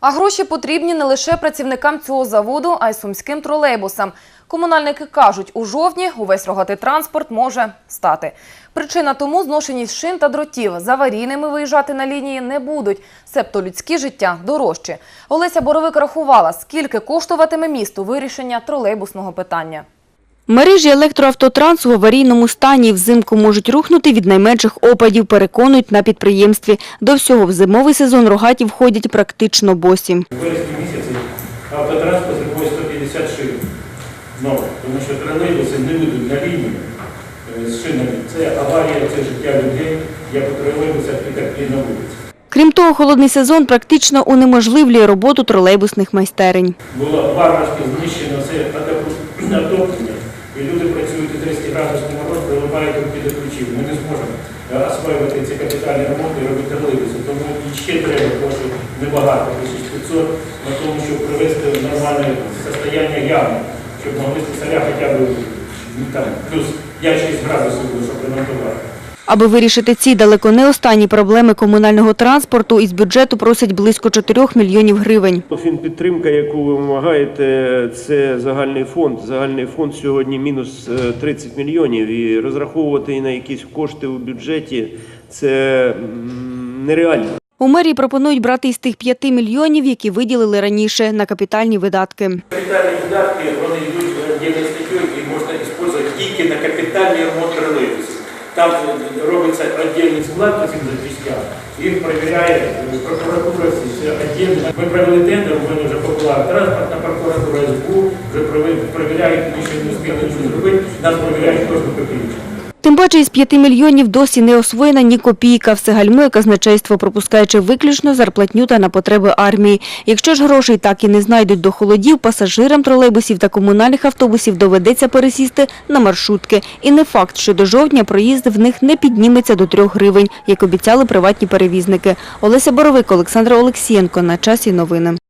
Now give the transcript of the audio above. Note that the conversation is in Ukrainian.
А гроші потрібні не лише працівникам цього заводу, а й сумським тролейбусам. Комунальники кажуть, у жовтні увесь рогатий транспорт може стати. Причина тому зношеність шин та дротів. З аварійними виїжджати на лінії не будуть. Себто людське життя дорожче. Олеся Боровик рахувала, скільки коштуватиме місту вирішення тролейбусного питання. Мережі електроавтотрансу в аварійному стані взимку можуть рухнути від найменших опадів, переконують на підприємстві. До всього в зимовий сезон рогаті входять практично босі. В вересні місяці автотранспорт зробив 150 шин. Знову, тому що тролейбуси не вийдуть на лінію е, з шинами. Це аварія, це життя людей, як у тролейбусах і так і на вулиці. Крім того, холодний сезон практично унеможливлює роботу тролейбусних майстерень. Було варварськи знищено все отоплення, і люди працюють у 30 градусний мороз, прилипають руки до ключів. Ми не зможемо е, освоювати ці капітальні роботи і робити тролейбуси. Тому ще треба коштів небагато, 1500, на тому, щоб привести в нормальне состояння ями, щоб могли слесаря хоча б ну, плюс 5-6 градусів, було, щоб ремонтувати. Аби вирішити ці далеко не останні проблеми комунального транспорту, із бюджету просять близько 4 мільйонів гривень. Фінпідтримка, яку ви вимагаєте, це загальний фонд. Загальний фонд сьогодні мінус е, 30 мільйонів. І розраховувати на якісь кошти у бюджеті це нереально. У мерії пропонують брати із тих 5 мільйонів, які виділили раніше на капітальні видатки. Капітальні видатки, вони йдуть віддільною статтєю і можна використовувати тільки на капітальний ремонт тролейбусів. Там робиться віддільний склад запчастям, їх перевіряє е, прокуратура. Ми провели тендер, у мене вже побула транспортна прокуратура СБУ, вже перевіряють, ми ще не встигли щось зробити, нас перевіряють кожну копійку. Тим паче із 5 мільйонів досі не освоєна ні копійка. Все гальмує казначейство, пропускаючи виключно зарплатню та на потреби армії. Якщо ж грошей так і не знайдуть до холодів, пасажирам тролейбусів та комунальних автобусів доведеться пересісти на маршрутки. І не факт, що до жовтня проїзд в них не підніметься до 3 гривень, як обіцяли приватні перевізники. Олеся Боровик, Олександр Олексієнко. На часі новини.